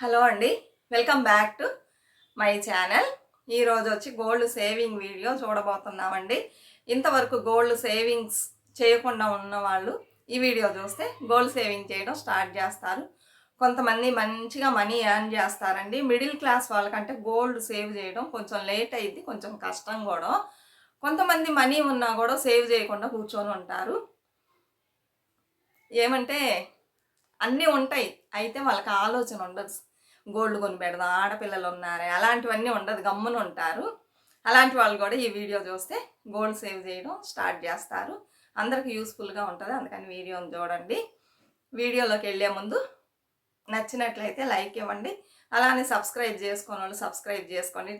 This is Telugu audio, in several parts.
హలో అండి. Welcome back to my channel. ఈరోజు వచ్చి గోల్డ్ సేవింగ్ వీడియో చూడబోతున్నామండి. ఇంతవరకు గోల్డ్ సేవింగ్స్ చేయకుండా ఉన్న వాళ్ళు ఈ వీడియో చూస్తే గోల్డ్ సేవింగ్ చేయడం స్టార్ట్ చేస్తారు. కొంతమంది మంచిగా మనీ ఎర్న్ చేస్తారండి. మిడిల్ క్లాస్ వాళ్ళకంటే గోల్డ్ సేవ్ చేయడం కొంచెం లేట్ అయింది కొంచెం కష్టం కూడా. కొంతమంది మనీ ఉన్నా కూడా సేవ్ చేయకుండా కూర్చొని ఉంటారు. ఏమంటే అన్నీ ఉంటాయి. అయితే వాళ్ళకి ఆలోచన ఉండదు. గోల్డ్ కొని పెడదాం ఆడపిల్లలు ఉన్నారే అలాంటివన్నీ ఉండదు. గమ్మున ఉంటారు. అలాంటి వాళ్ళు కూడా ఈ వీడియో చూస్తే గోల్డ్ సేవ్ చేయడం స్టార్ట్ చేస్తారు. అందరికి యూస్ఫుల్గా ఉంటుంది. అందుకని వీడియోని చూడండి. వీడియోలోకి వెళ్ళే ముందు నచ్చినట్లయితే లైక్ ఇవ్వండి. అలానే సబ్స్క్రైబ్ చేసుకున్న వాళ్ళు సబ్స్క్రైబ్ చేసుకొని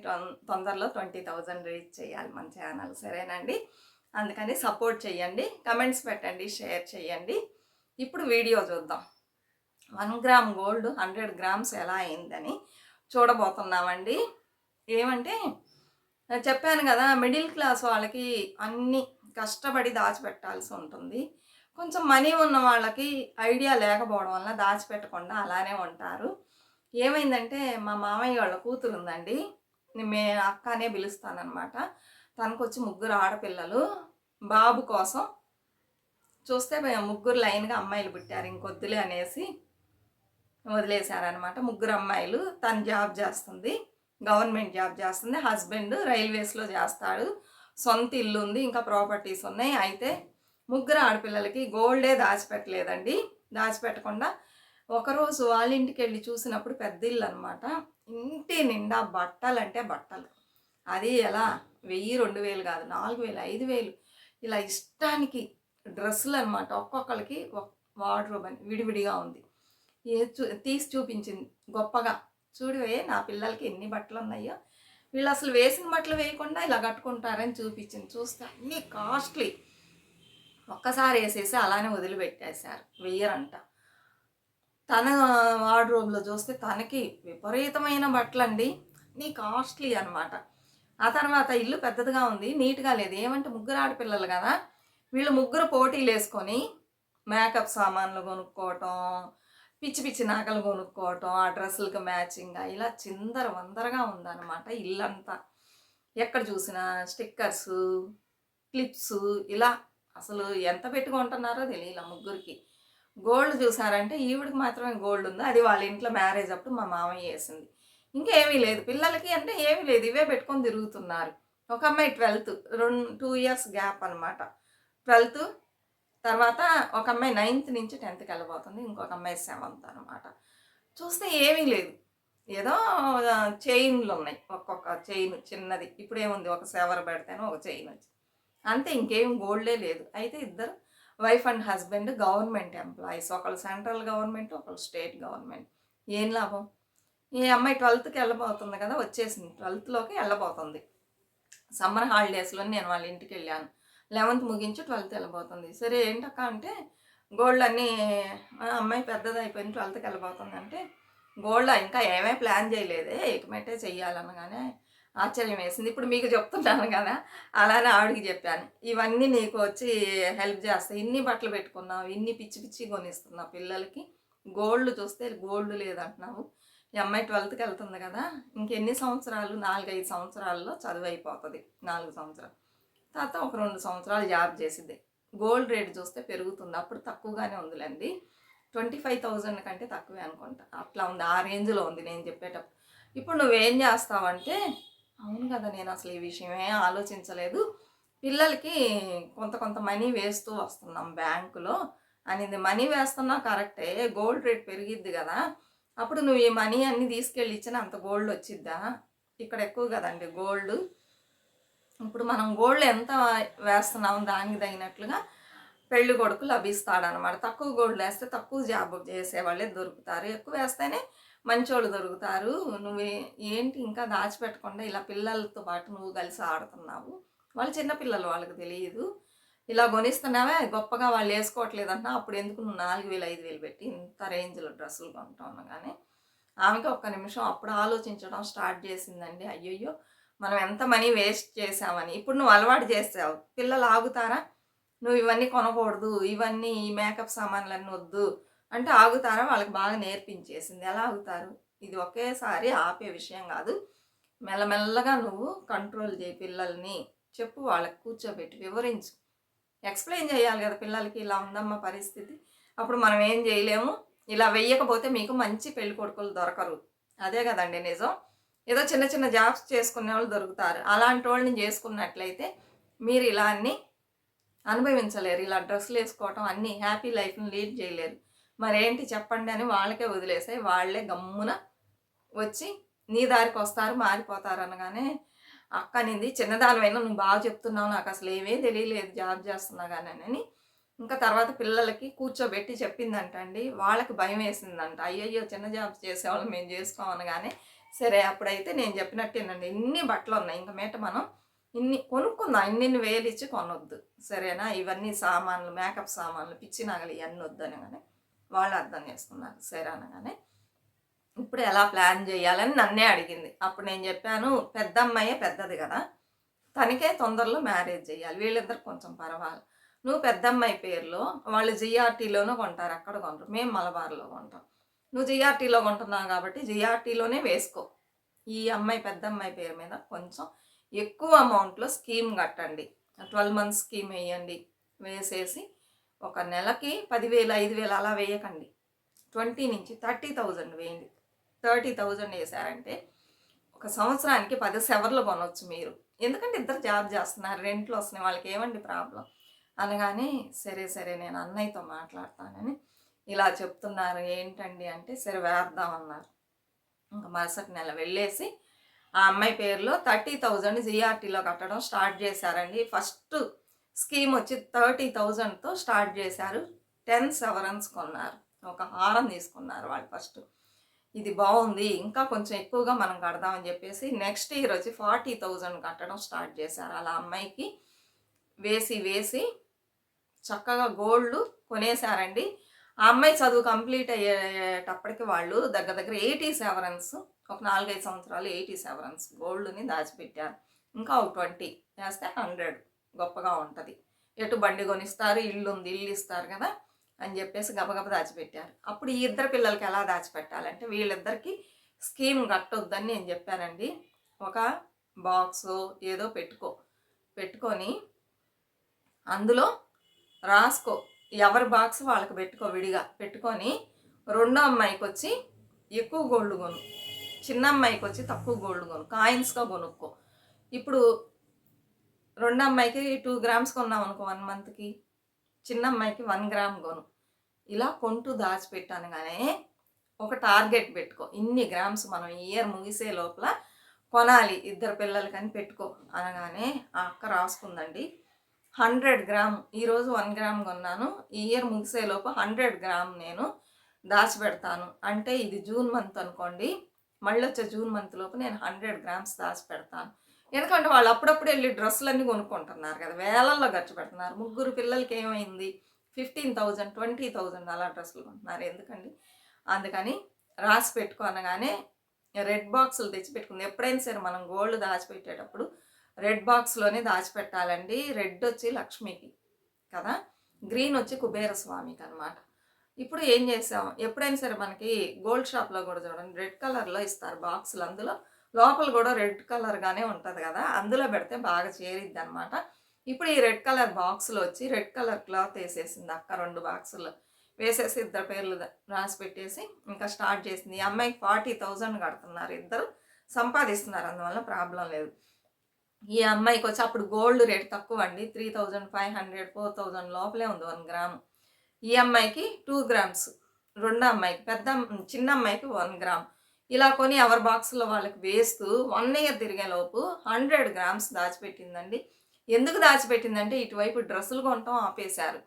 తొందరలో ట్వంటీ థౌజండ్ రీచ్ చేయాలి మన ఛానల్. సరేనండి? అందుకని సపోర్ట్ చేయండి. కమెంట్స్ పెట్టండి షేర్ చేయండి. ఇప్పుడు వీడియో చూద్దాం. One gram gold hundred grams ఎలా అయిందని చూడబోతున్నామండి. ఏమంటే చెప్పాను కదా మిడిల్ క్లాస్ వాళ్ళకి అన్ని కష్టపడి దాచిపెట్టాల్సి ఉంటుంది. కొంచెం మనీ ఉన్న వాళ్ళకి ఐడియా లేకపోవడం వల్ల దాచిపెట్టకుండా అలానే ఉంటారు. ఏమైందంటే మా మామయ్య వాళ్ళ కూతురు ఉందండి. మే అక్కనే పిలుస్తానమాట తనకు వచ్చి ముగ్గురు ఆడపిల్లలు. బాబు కోసం చూస్తే ముగ్గురు లైన్గా అమ్మాయిలు పుట్టారు ఇంకొద్దులే అనేసి. వదిలేశారనమాట ముగ్గురు అమ్మాయిలు. తను జాబ్ చేస్తుంది. గవర్నమెంట్ జాబ్ చేస్తుంది. హస్బెండ్ రైల్వేస్లో చేస్తాడు. సొంత ఇల్లు ఉంది ఇంకా ప్రాపర్టీస్ ఉన్నాయి. అయితే ముగ్గురు ఆడపిల్లలకి గోల్డే దాచిపెట్టలేదండి. దాచిపెట్టకుండా ఒకరోజు వాళ్ళ ఇంటికి వెళ్ళి చూసినప్పుడు పెద్ద ఇల్లు అనమాట ఇంటి నిండా బట్టలు అంటే బట్టలు. అది ఎలా? వెయ్యి రెండు వేలు కాదు నాలుగు వేలు ఐదు వేలు. ఇలా ఇష్టానికి డ్రెస్సులు అనమాట ఒక్కొక్కరికి వార్డ్రోబ్ అని విడివిడిగా ఉంది. ఏ చూ తీసి చూపించింది. గొప్పగా. చూడివే నా పిల్లలకి ఎన్ని బట్టలు ఉన్నాయో వీళ్ళు అసలు వేసిన బట్టలు వేయకుండా ఇలా కట్టుకుంటారని చూపించింది. చూస్తే అన్నీ కాస్ట్లీ. ఒక్కసారి వేసేసి అలానే వదిలిపెట్టేశారు. వెయ్యరంట. తన వార్డ్రోబ్లో చూస్తే తనకి విపరీతమైన బట్టలు అండి నీ కాస్ట్లీ అనమాట ఆ తర్వాత ఇల్లు పెద్దదిగా ఉంది. నీట్గా లేదు. ఏమంటే ముగ్గురు ఆడపిల్లలు కదా. వీళ్ళు ముగ్గురు పోటీలు వేసుకొని మేకప్ సామాన్లు కొనుక్కోవటం పిచ్చి పిచ్చి నగలు కొనుక్కోవటం ఆ డ్రెస్సులకు మ్యాచింగ్ ఇలా చిందర వందరగా ఉందన్నమాట ఇల్లంతా. ఎక్కడ చూసినా స్టిక్కర్స్ క్లిప్స్ ఇలా అసలు ఎంత పెట్టుకుంటున్నారో తెలియలే ముగ్గురికి. గోల్డ్ చూసారంటే ఈవిడికి మాత్రమే గోల్డ్ ఉంది? అది వాళ్ళ ఇంట్లో మ్యారేజ్ అప్పుడు మా మామయ్య వేసింది ఇంకేమీ లేదు. పిల్లలకి అంటే ఏమీ లేదు. ఇవే పెట్టుకొని తిరుగుతున్నారు. ఒక అమ్మాయి ట్వెల్త్ రెండు టూ ఇయర్స్ గ్యాప్ అనమాట ట్వెల్త్ తర్వాత ఒక అమ్మాయి నైన్త్ నుంచి టెన్త్కి వెళ్ళబోతుంది ఇంకొక అమ్మాయి సెవెంత్ అనమాట చూస్తే ఏమీ లేదు. ఏదో చైన్లు ఉన్నాయి. ఒక్కొక్క చైన్ చిన్నది. ఇప్పుడు ఏముంది ఒక సెవర్ పెడితేనే ఒక చైన్ వచ్చి. అంతే ఇంకేం గోల్డే లేదు. అయితే ఇద్దరు wife and husband government employees ఒకళ్ళు సెంట్రల్ గవర్నమెంట్ ఒకళ్ళు స్టేట్ గవర్నమెంట్ ఏం లాభం? ఈ అమ్మాయి ట్వెల్త్కి వెళ్ళబోతుంది కదా వచ్చేసింది. ట్వెల్త్లోకి వెళ్ళబోతుంది. సమ్మర్ హాలిడేస్లో నేను వాళ్ళ ఇంటికి వెళ్ళాను. లెవెన్త్ ముగించి ట్వెల్త్ వెళ్ళబోతుంది. సరే ఏంటక్క అంటే గోల్డ్ అన్నీ అమ్మాయి పెద్దది అయిపోయింది ట్వెల్త్కి వెళ్ళబోతుంది అంటే గోల్డ్ ఇంకా ఏమీ ప్లాన్ చేయలేదే ఎటుమెట్టే చెయ్యాలనగానే ఆశ్చర్యం వేసింది. ఇప్పుడు మీకు చెప్తున్నాను కదా అలానే ఆవిడకి చెప్పాను. ఇవన్నీ నీకు వచ్చి హెల్ప్ చేస్తాయి. ఇన్ని బట్టలు పెట్టుకున్నావు ఇన్ని పిచ్చి పిచ్చి కొనిస్తున్నావు పిల్లలకి. గోల్డ్ చూస్తే గోల్డ్ లేదంటున్నావు. ఈ అమ్మాయి ట్వెల్త్కి వెళ్తుంది కదా ఇంకెన్ని సంవత్సరాలు? నాలుగైదు సంవత్సరాల్లో చదువు అయిపోతుంది నాలుగు సంవత్సరాలు. తర్వాత ఒక రెండు సంవత్సరాలు జాబ్ చేసింది. గోల్డ్ రేట్ చూస్తే పెరుగుతుంది. అప్పుడు తక్కువగానే ఉందిలేండి. ట్వంటీ ఫైవ్ థౌజండ్ కంటే తక్కువే అనుకుంటా. అట్లా ఉంది. ఆ రేంజ్లో ఉంది నేను చెప్పేటప్పుడు. ఇప్పుడు నువ్వేం చేస్తావంటే అవును కదా నేను అసలు ఈ విషయమే ఆలోచించలేదు. పిల్లలకి కొంత కొంత మనీ వేస్తూ వస్తున్నాం బ్యాంకులో. అనేది. మనీ వేస్తున్నా కరెక్టే. గోల్డ్ రేట్ పెరిగిద్ది కదా. అప్పుడు నువ్వు ఈ మనీ అన్నీ తీసుకెళ్ళి ఇచ్చిన అంత గోల్డ్ వచ్చిద్దా? ఇక్కడ ఎక్కువ కదండి గోల్డ్. ఇప్పుడు మనం గోల్డ్ ఎంత వేస్తున్నాం దానికి తగినట్లుగా పెళ్ళి కొడుకు లభిస్తాడనమాట తక్కువ గోల్డ్ వేస్తే తక్కువ జాబ్ చేసేవాళ్ళే దొరుకుతారు. ఎక్కువ వేస్తేనే మంచోళ్ళు దొరుకుతారు. నువ్వు ఏంటి ఇంకా దాచిపెట్టకుండా ఇలా పిల్లలతో పాటు నువ్వు కలిసి ఆడుతున్నావు? వాళ్ళు చిన్నపిల్లలు వాళ్ళకి తెలియదు. ఇలా కొనిస్తున్నావే గొప్పగా వాళ్ళు వేసుకోవట్లేదన్నా అప్పుడు ఎందుకు నువ్వు నాలుగు వేలు ఐదు వేలు పెట్టి ఇంత రేంజ్లో డ్రెస్సులు కొంటావు కానీ ఆమెకి ఒక్క నిమిషం అప్పుడు ఆలోచించడం స్టార్ట్ చేసిందండి. అయ్యయ్యో! మనం ఎంత మనీ వేస్ట్ చేసామని ఇప్పుడు నువ్వు అలవాటు చేసావు. పిల్లలు ఆగుతారా? నువ్వు ఇవన్నీ కొనకూడదు. ఇవన్నీ ఈ మేకప్ సామాన్లన్నీ వద్దు అంటే ఆగుతారా? వాళ్ళకి బాగా నేర్పించేసింది. ఎలా ఆగుతారు? ఇది ఒకేసారి ఆపే విషయం కాదు. మెల్లమెల్లగా నువ్వు కంట్రోల్ చేయి పిల్లల్ని. చెప్పు వాళ్ళకి కూర్చోబెట్టి వివరించు. ఎక్స్ప్లెయిన్ చేయాలి కదా పిల్లలకి ఇలా ఉందమ్మ పరిస్థితి. అప్పుడు మనం ఏం చేయలేము. ఇలా వెయ్యకపోతే మీకు మంచి పెళ్ళి కొడుకులు దొరకరు. అదే కదండి నిజం. ఏదో చిన్న చిన్న జాబ్స్ చేసుకునే వాళ్ళు దొరుకుతారు. అలాంటి వాళ్ళని చేసుకున్నట్లయితే మీరు ఇలా అన్ని అనుభవించలేరు. ఇలా డ్రెస్సులు వేసుకోవటం అన్ని హ్యాపీ లైఫ్ని లీడ్ చేయలేరు. మరేంటి చెప్పండి అని వాళ్ళకే వదిలేసాయి. వాళ్ళే గమ్మున వచ్చి నీ దారికి వస్తారు మారిపోతారు అనగానే అక్క నింది చిన్నదానివైనా నువ్వు బాగా చెప్తున్నావు నాకు అసలు ఏమీ తెలియలేదు జాబ్ చేస్తున్నా కానీ అని ఇంకా తర్వాత పిల్లలకి కూర్చోబెట్టి చెప్పిందంట అండి వాళ్ళకి భయం వేసిందంట. అయ్యయ్యో చిన్న జాబ్స్ చేసేవాళ్ళు మేము చేసుకోమనగానే సరే అప్పుడైతే నేను చెప్పినట్టేనండి ఇన్ని బట్టలు ఉన్నాయి ఇంకా మీట మనం ఇన్ని కొనుక్కుందాం. ఇన్ని వేలు ఇచ్చి కొనొద్దు. సరేనా? ఇవన్నీ సామాన్లు మేకప్ సామాన్లు పిచ్చి నగలు ఇవన్నీ వద్దు అనగానే వాళ్ళు అర్థం చేసుకున్నారు. సరే అనగానే ఇప్పుడు ఎలా ప్లాన్ చేయాలని నన్నే అడిగింది. అప్పుడు నేను చెప్పాను పెద్ద అమ్మాయే పెద్దది కదా. తనకే తొందరలో మ్యారేజ్ చేయాలి. వీళ్ళిద్దరు కొంచెం పర్వాలి. నువ్వు పెద్దమ్మాయి పేరులో వాళ్ళు జిఆర్టీలోనూ కొంటారు. అక్కడ కొంటారు. మేము మలబార్లో కొంటాం. నువ్వు జిఆర్టీలో కొంటున్నావు కాబట్టి జిఆర్టీలోనే వేసుకో. ఈ అమ్మాయి పెద్ద అమ్మాయి పేరు మీద కొంచెం ఎక్కువ అమౌంట్లో స్కీమ్ కట్టండి. ట్వెల్వ్ మంత్స్ స్కీమ్ వేయండి. వేసేసి ఒక నెలకి పదివేలు ఐదు వేలు అలా వేయకండి. ట్వంటీ నుంచి థర్టీ థౌజండ్ వేయండి. థర్టీ థౌజండ్ వేసారంటే ఒక సంవత్సరానికి పది సెవర్లు కొనవచ్చు మీరు. ఎందుకంటే ఇద్దరు జాబ్ చేస్తున్నారు. రెంట్లు వస్తున్నాయి. వాళ్ళకి ఏమండి ప్రాబ్లం? అనగానే సరే సరే నేను అన్నయ్యతో మాట్లాడతానని ఇలా చెప్తున్నారు ఏంటండి? అంటే సరే వేద్దామన్నారు ఇంకా మరుసటి నెల వెళ్ళేసి ఆ అమ్మాయి పేరులో థర్టీ థౌజండ్ జిఆర్టీలో కట్టడం స్టార్ట్ చేశారండి. ఫస్ట్ స్కీమ్ వచ్చి థర్టీ థౌజండ్తో స్టార్ట్ చేశారు. టెన్ సెవరన్స్ కొన్నారు. ఒక హారం తీసుకున్నారు వాళ్ళు ఫస్ట్. ఇది బాగుంది ఇంకా కొంచెం ఎక్కువగా మనం కడదామని చెప్పేసి నెక్స్ట్ ఇయర్ వచ్చి ఫార్టీ థౌజండ్ కట్టడం స్టార్ట్ చేశారు. అలా అమ్మాయికి వేసి వేసి చక్కగా గోల్డ్ కొనేశారండి. ఆ అమ్మాయి చదువు కంప్లీట్ అయ్యేటప్పటికి వాళ్ళు దగ్గర దగ్గర ఎయిటీ సెవరన్స్ ఒక నాలుగైదు సంవత్సరాలు ఎయిటీ సెవరన్స్ గోల్డ్ని దాచిపెట్టారు. ఇంకా ఒక ట్వంటీ చేస్తే హండ్రెడ్ గొప్పగా ఉంటుంది. ఎటు బండి కొనిస్తారు ఇల్లు ఉంది ఇల్లు ఇస్తారు కదా అని చెప్పేసి గబగబ దాచిపెట్టారు. అప్పుడు ఈ ఇద్దరు పిల్లలకి ఎలా దాచిపెట్టాలంటే వీళ్ళిద్దరికి స్కీమ్ కట్టొద్దని నేను చెప్పానండి. ఒక బాక్స్ ఏదో పెట్టుకో పెట్టుకొని అందులో రాసుకో. ఎవరి బాక్స్ వాళ్ళకి పెట్టుకో విడిగా. పెట్టుకొని రెండో అమ్మాయికి వచ్చి ఎక్కువ గోల్డ్ కొను. చిన్న అమ్మాయికి వచ్చి తక్కువ గోల్డ్ కొను. కాయిన్స్గా కొనుక్కో. ఇప్పుడు రెండో అమ్మాయికి టూ గ్రామ్స్ కొన్నాం అనుకో వన్ మంత్కి. చిన్న అమ్మాయికి వన్ గ్రామ్ కొను. ఇలా కొంటూ దాచిపెట్టాను కానీ ఒక టార్గెట్ పెట్టుకో. ఇన్ని గ్రామ్స్ మనం ఇయర్ ముగిసే లోపల కొనాలి. ఇద్దరు పిల్లలకని పెట్టుకో అనగానే ఆ అక్క రాసుకుందండి. హండ్రెడ్ గ్రామ్ ఈరోజు వన్ గ్రామ్ కొన్నాను. ఈ ఇయర్ ముగిసేలోపు హండ్రెడ్ గ్రామ్ నేను దాచిపెడతాను. అంటే ఇది జూన్ మంత్ అనుకోండి. మళ్ళీ వచ్చే జూన్ మంత్ లోపు నేను హండ్రెడ్ గ్రామ్స్ దాచిపెడతాను. ఎందుకంటే వాళ్ళు అప్పుడప్పుడు వెళ్ళి డ్రెస్సులన్నీ కొనుక్కుంటున్నారు కదా. వేలల్లో ఖర్చు పెడుతున్నారు. ముగ్గురు పిల్లలకి ఏమైంది? ఫిఫ్టీన్ థౌజండ్ ట్వంటీ థౌజండ్ అలా డ్రెస్సులు కొంటున్నారు. ఎందుకండి? అందుకని రాసి పెట్టుకో అనగానే రెడ్ బాక్సులు తెచ్చి పెట్టుకుంది ఎప్పుడైనా సరే మనం గోల్డ్ దాచిపెట్టేటప్పుడు రెడ్ బాక్స్లోనే దాచిపెట్టాలండి. రెడ్ వచ్చి లక్ష్మికి కదా? గ్రీన్ వచ్చి కుబేర స్వామికి అనమాట ఇప్పుడు ఏం చేసాం? ఎప్పుడైనా సరే మనకి గోల్డ్ షాప్లో కూడా చూడండి రెడ్ కలర్లో ఇస్తారు బాక్సులు. అందులో లోపల కూడా రెడ్ కలర్గానే ఉంటుంది కదా? అందులో పెడితే బాగా చేరిద్ది అనమాట ఇప్పుడు ఈ రెడ్ కలర్ బాక్స్లో వచ్చి రెడ్ కలర్ క్లాత్ వేసేసింది అక్క రెండు బాక్సులు. వేసేసి ఇద్దరు పేర్లు రాసి పెట్టేసి ఇంకా స్టార్ట్ చేసింది. ఈ అమ్మాయికి ఫార్టీ థౌజండ్ కడుతున్నారు ఇద్దరు. సంపాదిస్తున్నారు అందువల్ల ప్రాబ్లం లేదు. ఈ అమ్మాయికి వచ్చి అప్పుడు గోల్డ్ రేట్ తక్కువ అండి three thousand five hundred four thousand లోపలే ఉంది వన్ గ్రామ్ ఈ అమ్మాయికి టూ గ్రామ్స్ రెండో అమ్మాయికి పెద్ద చిన్న అమ్మాయికి వన్ గ్రామ్ ఇలా కొని ఎవరి బాక్స్లో వాళ్ళకి వేస్తూ వన్ ఇయర్ తిరిగేలోపు హండ్రెడ్ గ్రామ్స్ దాచిపెట్టిందండి. ఎందుకు దాచిపెట్టిందంటే ఇటువైపు డ్రెస్సులు కొనటం ఆపేశారు.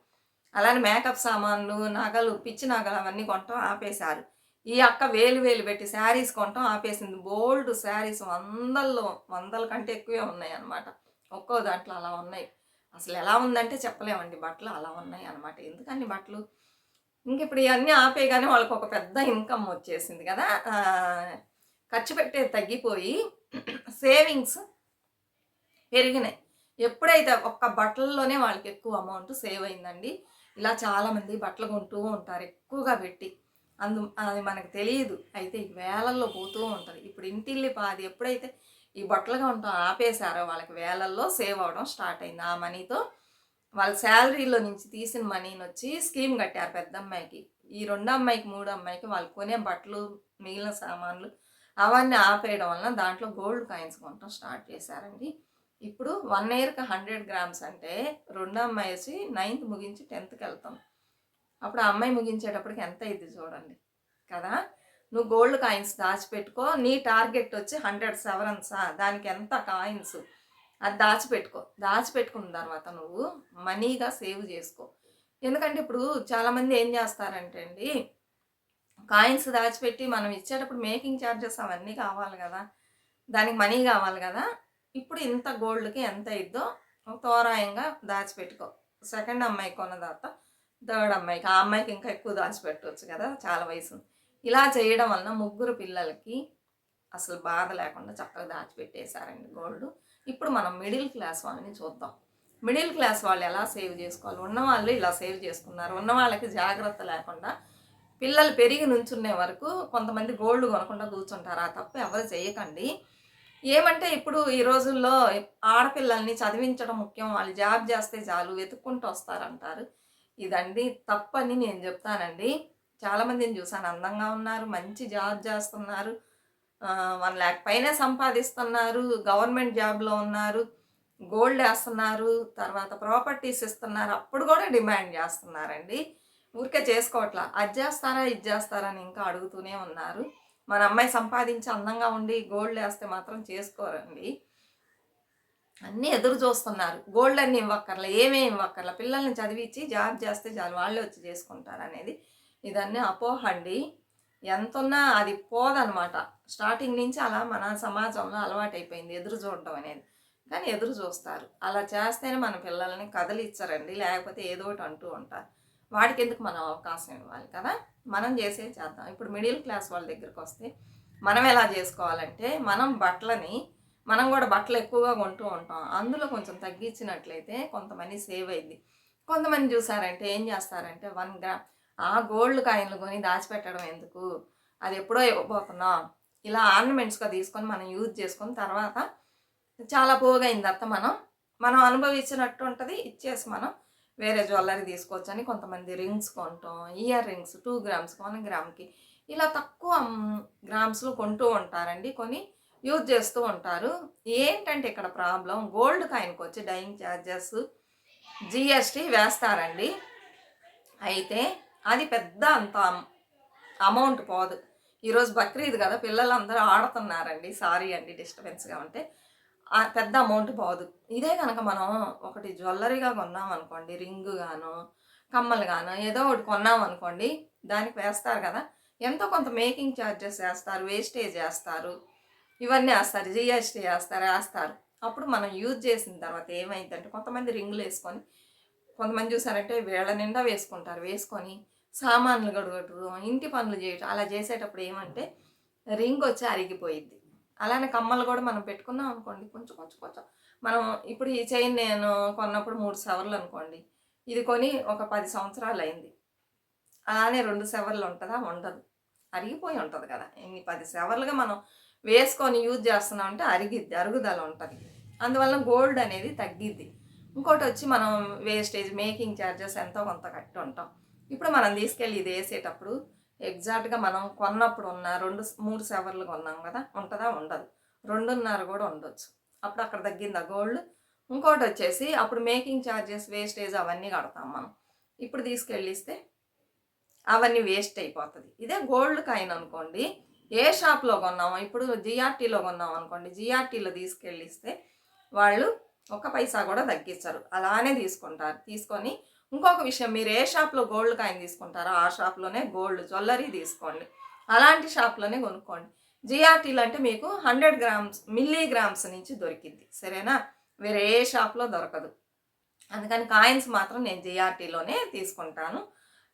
అలానే మేకప్ సామాన్లు నగలు పిచ్చి నగలు అవన్నీ కొనటం ఆపేశారు. ఈ అక్క వేలు వేలు పెట్టి శారీస్ కొనటం ఆపేసింది. బోల్డ్ శారీస్ వందల్లో వందల కంటే ఎక్కువే ఉన్నాయి అనమాట ఒక్కో దాంట్లో అలా ఉన్నాయి. అసలు ఎలా ఉందంటే చెప్పలేమండి. బట్టలు అలా ఉన్నాయి అనమాట ఎందుకండి బట్టలు? ఇంక ఇప్పుడు ఇవన్నీ ఆపేయగానే వాళ్ళకి ఒక పెద్ద ఇన్కమ్ వచ్చేసింది కదా. ఖర్చు పెట్టేది తగ్గిపోయి సేవింగ్స్ పెరిగినాయి. ఎప్పుడైతే ఒక్క బట్టల్లోనే వాళ్ళకి ఎక్కువ అమౌంట్ సేవ్ అయిందండి ఇలా చాలామంది బట్టలు కొంటూ ఉంటారు ఎక్కువగా పెట్టి. అందు అది మనకు తెలియదు. అయితే వేలల్లో పోతూ ఉంటుంది. ఇప్పుడు ఇంటిల్లి పాది ఎప్పుడైతే ఈ బట్టలుగా ఉంటాం ఆపేశారో వాళ్ళకి వేలల్లో సేవ్ అవ్వడం స్టార్ట్ అయింది. ఆ మనీతో వాళ్ళ శాలరీలో నుంచి తీసిన మనీని వచ్చి స్కీమ్ కట్టారు పెద్ద అమ్మాయికి ఈ రెండో అమ్మాయికి మూడో అమ్మాయికి వాళ్ళు కొనే బట్టలు మిగిలిన సామాన్లు అవన్నీ ఆపేయడం వలన దాంట్లో గోల్డ్ కాయిన్స్ కొనడం స్టార్ట్ చేశారండి. ఇప్పుడు వన్ ఇయర్కి హండ్రెడ్ గ్రామ్స్ అంటే రెండో అమ్మాయి వచ్చి నైన్త్ ముగించి టెన్త్కి వెళ్తాం. అప్పుడు ఆ అమ్మాయి ముగించేటప్పటికి ఎంత అయింది చూడండి. కదా? నువ్వు గోల్డ్ కాయిన్స్ దాచిపెట్టుకో నీ టార్గెట్ వచ్చి హండ్రెడ్ సెవెరన్సా దానికి ఎంత కాయిన్స్? అది దాచిపెట్టుకో. దాచిపెట్టుకున్న తర్వాత నువ్వు మనీగా సేవ్ చేసుకో. ఎందుకంటే ఇప్పుడు చాలామంది ఏం చేస్తారంటే అండి కాయిన్స్ దాచిపెట్టి మనం ఇచ్చేటప్పుడు మేకింగ్ ఛార్జెస్ అవన్నీ కావాలి కదా? దానికి మనీ కావాలి కదా? ఇప్పుడు ఇంత గోల్డ్కి ఎంత ఇద్దో తోరాయంగా దాచిపెట్టుకో. సెకండ్ అమ్మాయి కొన్న తర్వాత థర్డ్ అమ్మాయికి. ఆ అమ్మాయికి ఇంకా ఎక్కువ దాచిపెట్టవచ్చు కదా చాలా వయసు ఉంది. ఇలా చేయడం వలన ముగ్గురు పిల్లలకి అసలు బాధ లేకుండా చక్కగా దాచిపెట్టేశారండి గోల్డ్. ఇప్పుడు మనం మిడిల్ క్లాస్ వాళ్ళని చూద్దాం. మిడిల్ క్లాస్ వాళ్ళు ఎలా సేవ్ చేసుకోవాలి? ఉన్నవాళ్ళు ఇలా సేవ్ చేసుకున్నారు. ఉన్న వాళ్ళకి జాగ్రత్త లేకుండా పిల్లలు పెరిగి నుంచునే వరకు కొంతమంది గోల్డ్ కొనకుండా కూర్చుంటారు. ఆ తప్పు ఎవరు చేయకండి. ఏమంటే ఇప్పుడు ఈ రోజుల్లో ఆడపిల్లల్ని చదివించడం ముఖ్యం. వాళ్ళు జాబ్ చేస్తే చాలు వెతుక్కుంటూ వస్తారంటారు. ఇదండి తప్పని నేను చెప్తానండి. చాలామందిని చూసాను అందంగా ఉన్నారు మంచి జాబ్ చేస్తున్నారు. వన్ ల్యాక్ పైనే సంపాదిస్తున్నారు గవర్నమెంట్ జాబ్లో ఉన్నారు గోల్డ్ వేస్తున్నారు తర్వాత ప్రాపర్టీస్ ఇస్తున్నారు. అప్పుడు కూడా డిమాండ్ చేస్తున్నారండి. ఊరికే చేసుకోవట్లా. అది చేస్తారా ఇది చేస్తారా అని ఇంకా అడుగుతూనే ఉన్నారు. మన అమ్మాయి సంపాదించి అందంగా ఉండి గోల్డ్ వేస్తే మాత్రం చేసుకోరండి. అన్నీ ఎదురు చూస్తున్నారు. గోల్డ్ అన్ని ఇవ్వక్కర్లా ఏమేమి ఇవ్వక్కర్లా. పిల్లల్ని చదివించి జాబ్ చేస్తే చాలు వాళ్ళే వచ్చి చేసుకుంటారు అనేది ఇదన్నీ అపోహ అండి ఎంత ఉన్నా అది పోదనమాట. స్టార్టింగ్ నుంచి అలా మన సమాజంలో అలవాటైపోయింది ఎదురు చూడడం అనేది. కానీ ఎదురు చూస్తారు. అలా చేస్తేనే మన పిల్లల్ని కదలిచ్చారండి లేకపోతే ఏదో ఒకటి అంటూ ఉంటారు. వాడికి ఎందుకు మనం అవకాశం ఇవ్వాలి కదా? మనం చేసే చేద్దాం. ఇప్పుడు మిడిల్ క్లాస్ వాళ్ళ దగ్గరికి వస్తే మనం ఎలా చేసుకోవాలంటే మనం బట్టలని మనం కూడా బట్టలు ఎక్కువగా కొంటూ ఉంటాం. అందులో కొంచెం తగ్గించినట్లయితే కొంతమంది సేవ్ అయింది. కొంతమంది చూసారంటే ఏం చేస్తారంటే వన్ గ్రామ్ ఆ గోల్డ్ కాయిన్లు కొని దాచిపెట్టడం ఎందుకు? అది ఎప్పుడో ఇవ్వబోతున్నాం. ఇలా ఆర్నమెంట్స్గా తీసుకొని మనం యూజ్ చేసుకొని తర్వాత చాలా పోగైన తర్వాత మనం మనం అనుభవించినట్టు ఉంటుంది. ఇచ్చేసి మనం వేరే జ్యువెలరీ తీసుకోవచ్చు అని కొంతమంది రింగ్స్ కొంటాం. Year rings two grams one గ్రామ్కి. ఇలా తక్కువ గ్రామ్స్లో కొంటూ ఉంటారండి. కొని యూజ్ చేస్తూ ఉంటారు. ఏంటంటే ఇక్కడ ప్రాబ్లం? గోల్డ్ కాయిన్కి వచ్చి డైయింగ్ ఛార్జెస్ జిఎస్టీ వేస్తారండి. అయితే అది పెద్ద అంత అమౌంట్ పోదు. ఈరోజు బక్రీద్ కదా పిల్లలందరూ ఆడుతున్నారండి. సారీ అండి డిస్టర్బెన్స్గా ఉంటే. పెద్ద అమౌంట్ పోదు. ఇదే కనుక మనం ఒకటి జ్యువెలరీగా కొన్నాం అనుకోండి రింగ్ గాను కమ్మలు గాను ఏదో ఒకటి కొన్నాం అనుకోండి దానికి వేస్తారు కదా. ఎంతో కొంత మేకింగ్ ఛార్జెస్ వేస్తారు వేస్టేజ్ వేస్తారు. ఇవన్నీ వేస్తారు జిఎస్టీ వేస్తారు వేస్తారు. అప్పుడు మనం యూజ్ చేసిన తర్వాత ఏమైందంటే కొంతమంది రింగులు వేసుకొని కొంతమంది చూసారంటే వేళ నిండా వేసుకుంటారు. వేసుకొని సామాన్లు గడగటరు ఇంటి పనులు చేయటం అలా చేసేటప్పుడు ఏమంటే రింగ్ వచ్చి అరిగిపోయిద్ది. అలానే కమ్మలు కూడా మనం పెట్టుకున్నాం అనుకోండి కొంచెం కొంచెం కొంచెం. మనం ఇప్పుడు ఈ చైన్ నేను కొన్నప్పుడు మూడు సవర్లు అనుకోండి ఇది కొని ఒక పది సంవత్సరాలు అయింది. అలానే రెండు సెవర్లు ఉంటుందా? ఉండదు. అరిగిపోయి ఉంటుంది కదా. ఇన్ని పది సెవర్లుగా మనం వేసుకొని యూజ్ చేస్తున్నాం అంటే అరిగిద్ది అరుగుదల ఉంటుంది. అందువల్ల గోల్డ్ అనేది తగ్గిద్ది. ఇంకోటి వచ్చి మనం వేస్టేజ్ మేకింగ్ ఛార్జెస్ ఎంతో కొంత కట్టి ఉంటాం. ఇప్పుడు మనం తీసుకెళ్ళి ఇది వేసేటప్పుడు ఎగ్జాక్ట్గా మనం కొన్నప్పుడు ఉన్న రెండు మూడు సెవర్లు కొన్నాం కదా ఉంటుందా ఉండదు. రెండున్నర కూడా ఉండొచ్చు. అప్పుడు అక్కడ తగ్గిందా గోల్డ్? ఇంకోటి వచ్చేసి అప్పుడు మేకింగ్ ఛార్జెస్ వేస్టేజ్ అవన్నీ కడతాం మనం. ఇప్పుడు తీసుకెళ్ళిస్తే అవన్నీ వేస్ట్ అయిపోతుంది. ఇదే గోల్డ్ కాయిన్ అనుకోండి. ఏ షాప్లో కొన్నామో ఇప్పుడు జిఆర్టీలో కొన్నాం అనుకోండి జిఆర్టీలో తీసుకెళ్ళిస్తే వాళ్ళు ఒక పైసా కూడా తగ్గించరు. అలానే తీసుకుంటారు. తీసుకొని ఇంకొక విషయం మీరు ఏ షాప్లో గోల్డ్ కాయిన్ తీసుకుంటారో ఆ షాప్లోనే గోల్డ్ జ్యువెలరీ తీసుకోండి. అలాంటి షాప్లోనే కొనుక్కోండి. జిఆర్టీలు అంటే మీకు హండ్రెడ్ గ్రామ్స్ మిల్లీ గ్రామ్స్ నుంచి దొరికిద్ది. సరేనా? వేరే ఏ షాప్లో దొరకదు. అందుకని కాయిన్స్ మాత్రం నేను జిఆర్టీలోనే తీసుకుంటాను.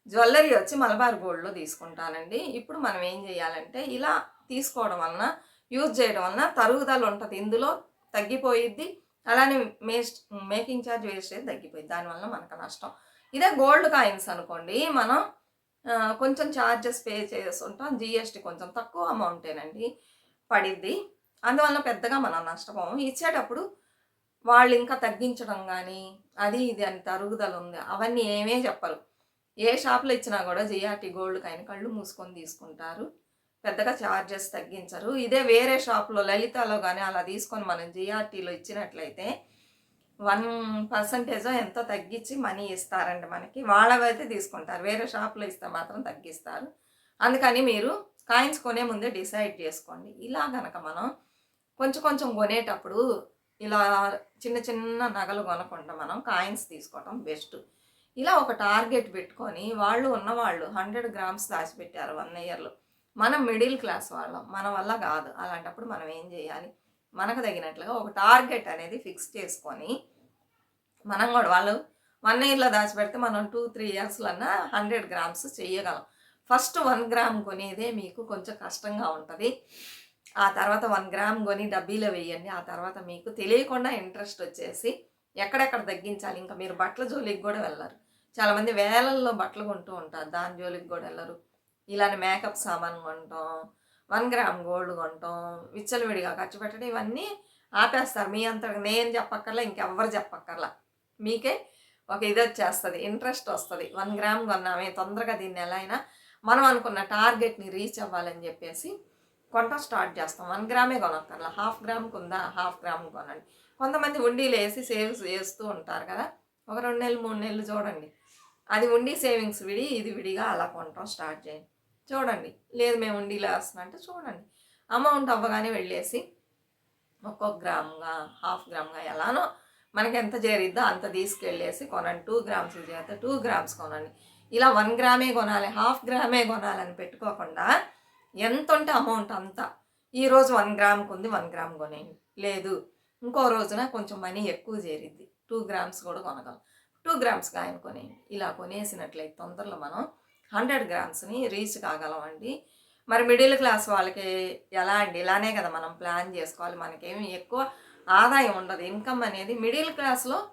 జ్యువెలరీ వచ్చి మలబార్ గోల్డ్లో తీసుకుంటానండి. ఇప్పుడు మనం ఏం చేయాలంటే ఇలా తీసుకోవడం వలన యూజ్ చేయడం వలన తరుగుదల ఉంటుంది. ఇందులో తగ్గిపోయిద్ది. అలానే మేస్ట్ మేకింగ్ ఛార్జ్ వేస్టేజ్ తగ్గిపోయింది దానివల్ల మనకు నష్టం. ఇదే గోల్డ్ కాయిన్స్ అనుకోండి. మనం కొంచెం ఛార్జెస్ పే చేస్తుంటాం. జిఎస్టీ కొంచెం తక్కువ అమౌంటేనండి పడిద్ది. అందువల్ల పెద్దగా మనం నష్టపోము. ఇచ్చేటప్పుడు వాళ్ళు ఇంకా తగ్గించడం కానీ అది ఇది అని తరుగుదల ఉంది. అవన్నీ ఏమీ చెప్పరు. ఏ షాప్లో ఇచ్చినా కూడా జిఆర్టీ గోల్డ్ కైన కళ్ళు మూసుకొని తీసుకుంటారు. పెద్దగా ఛార్జెస్ తగ్గించరు. ఇదే వేరే షాప్లో లలితాలో కానీ అలా తీసుకొని మనం జిఆర్టీలో ఇచ్చినట్లయితే వన్ పర్సంటేజ్ ఎంతో తగ్గించి మనీ ఇస్తారండి మనకి. వాళ్ళవైతే తీసుకుంటారు. వేరే షాప్లో ఇస్తే మాత్రం తగ్గిస్తారు. అందుకని మీరు కాయిన్స్ కొనే ముందే డిసైడ్ చేసుకోండి. ఇలా గనక మనం కొంచెం కొంచెం కొనేటప్పుడు ఇలా చిన్న చిన్న నగలు కొనకుండా మనం కాయిన్స్ తీసుకోవటం బెస్ట్. ఇలా ఒక టార్గెట్ పెట్టుకొని వాళ్ళు ఉన్నవాళ్ళు హండ్రెడ్ గ్రామ్స్ దాచిపెట్టారు వన్ ఇయర్లో. మనం మిడిల్ క్లాస్ వాళ్ళం మన వల్ల కాదు. అలాంటప్పుడు మనం ఏం చేయాలి? మనకు తగినట్లుగా ఒక టార్గెట్ అనేది ఫిక్స్ చేసుకొని మనం కూడా వాళ్ళు వన్ ఇయర్లో దాచిపెడితే మనం టూ త్రీ ఇయర్స్లన్నా హండ్రెడ్ గ్రామ్స్ చేయగలం ఫస్ట్ వన్ గ్రామ్ కొనేదే మీకు కొంచెం కష్టంగా ఉంటుంది. ఆ తర్వాత వన్ గ్రామ్ కొని డబ్బీలో వేయండి. ఆ తర్వాత మీకు తెలియకుండా ఇంట్రెస్ట్ వచ్చేసి ఎక్కడెక్కడ తగ్గించాలి? ఇంకా మీరు బట్టల జోలికి కూడా వెళ్ళరు. చాలామంది వేలల్లో బట్టలు కొంటూ ఉంటారు. దాని జోలికి కూడా వెళ్ళరు. ఇలాంటి మేకప్ సామాన్ కొంటాం వన్ గ్రామ్ గోల్డ్ కొంటాం విచ్చలవిడిగా ఖర్చు పెట్టడం ఇవన్నీ ఆపేస్తారు. మీ అంత నేను చెప్పక్కర్లా ఇంకెవ్వరు చెప్పక్కర్లా. మీకే ఒక ఇది వచ్చేస్తుంది ఇంట్రెస్ట్ వస్తుంది. వన్ గ్రామ్ కొన్నామే తొందరగా దీన్ని ఎలా అయినా మనం అనుకున్న టార్గెట్ని రీచ్ అవ్వాలని చెప్పేసి కొనటం స్టార్ట్ చేస్తాం. వన్ గ్రామే కొనక్కర్లా. హాఫ్ గ్రామ్ ఉందా హాఫ్ గ్రామ్ కొనండి. కొంతమంది ఉండీలు వేసి సేవ్స్ చేస్తూ ఉంటారు కదా. ఒక రెండు నెలలు మూడు నెలలు చూడండి. అది ఉండి సేవింగ్స్ విడి ఇది విడిగా అలా కొనటం స్టార్ట్ చేయండి. చూడండి. లేదు మేము ఉండిలా వేస్తున్నా అంటే చూడండి. అమౌంట్ అవ్వగానే వెళ్ళేసి ఒక్కొక్క గ్రామ్గా హాఫ్ గ్రామ్గా ఎలానో మనకి ఎంత చేరిద్దో అంత తీసుకెళ్ళేసి కొనండి. టూ గ్రామ్స్ చేస్తే టూ గ్రామ్స్ కొనండి. ఇలా వన్ గ్రామే కొనాలి హాఫ్ గ్రామే కొనాలని పెట్టుకోకుండా ఎంత ఉంటే అమౌంట్ అంతా ఈరోజు వన్ గ్రామ్కి ఉంది వన్ గ్రామ్ కొనేయండి. లేదు ఇంకో రోజున కొంచెం మనీ ఎక్కువ చేరిద్ది. టూ గ్రామ్స్ కూడా కొనగలం. టూ గ్రామ్స్గా ఆయన కొనేయండి ఇలా కొనేసినట్లయితే తొందరలో మనం హండ్రెడ్ గ్రామ్స్ని రీచ్ కాగలం అండి మరి మిడిల్ క్లాస్ వాళ్ళకి ఎలా అండి? ఇలానే కదా మనం ప్లాన్ చేసుకోవాలి. మనకేమి ఎక్కువ ఆదాయం ఉండదు. ఇన్కమ్ అనేది మిడిల్ క్లాస్లో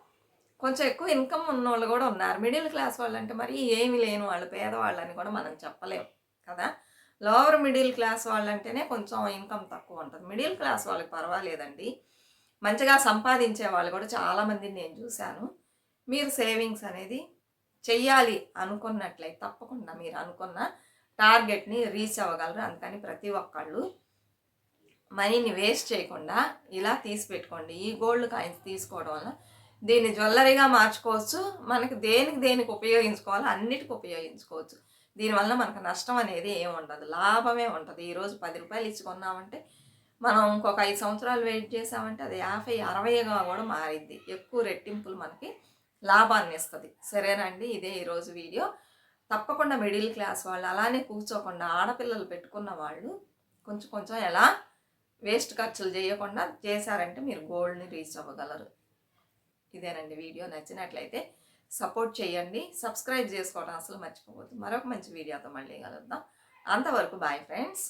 కొంచెం ఎక్కువ ఇన్కమ్ ఉన్నోళ్ళు కూడా ఉన్నారు. మిడిల్ క్లాస్ వాళ్ళు అంటే మరి ఏమి లేని వాళ్ళు పేదవాళ్ళని కూడా మనం చెప్పలేం కదా. లోవర్ మిడిల్ క్లాస్ వాళ్ళంటేనే కొంచెం ఇన్కమ్ తక్కువ ఉంటుంది. మిడిల్ క్లాస్ వాళ్ళకి పర్వాలేదండి. మంచిగా సంపాదించే వాళ్ళు కూడా చాలామందిని నేను చూశాను. మీరు సేవింగ్స్ అనేది చెయ్యాలి అనుకున్నట్లయితే తప్పకుండా మీరు అనుకున్న టార్గెట్ని రీచ్ అవ్వగలరు. అందుకని ప్రతి ఒక్కళ్ళు మనీని వేస్ట్ చేయకుండా ఇలా తీసి పెట్టుకోండి. ఈ గోల్డ్ కాయిన్స్ తీసుకోవడం వల్ల దీన్ని జ్యువెలరీగా మార్చుకోవచ్చు. మనకి దేనికి దేనికి ఉపయోగించుకోవాలో అన్నిటికి ఉపయోగించుకోవచ్చు. దీనివల్ల మనకు నష్టం అనేది ఏమి ఉండదు లాభమే ఉంటుంది ఈరోజు పది రూపాయలు ఇచ్చుకున్నామంటే మనం ఇంకొక ఐదు సంవత్సరాలు వెయిట్ చేసామంటే అది యాభై అరవైగా కూడా మారిద్ది. ఎక్కువ రెట్టింపులు మనకి లాభాన్ని ఇస్తుంది. సరేనండి ఇదే ఈరోజు వీడియో. తప్పకుండా మిడిల్ క్లాస్ వాళ్ళు అలానే కూర్చోకుండా ఆడపిల్లలు పెట్టుకున్న వాళ్ళు కొంచెం కొంచెం ఎలా వేస్ట్ ఖర్చులు చేయకుండా చేశారంటే మీరు గోల్డ్ని రీచ్ అవ్వగలరు. ఇదేనండి వీడియో. నచ్చినట్లయితే సపోర్ట్ చేయండి. సబ్స్క్రైబ్ చేసుకోవడం అసలు మర్చిపోవద్దు. మరొక మంచి వీడియోతో మళ్ళీ కలుద్దాం. అంతవరకు బాయ్ ఫ్రెండ్స్.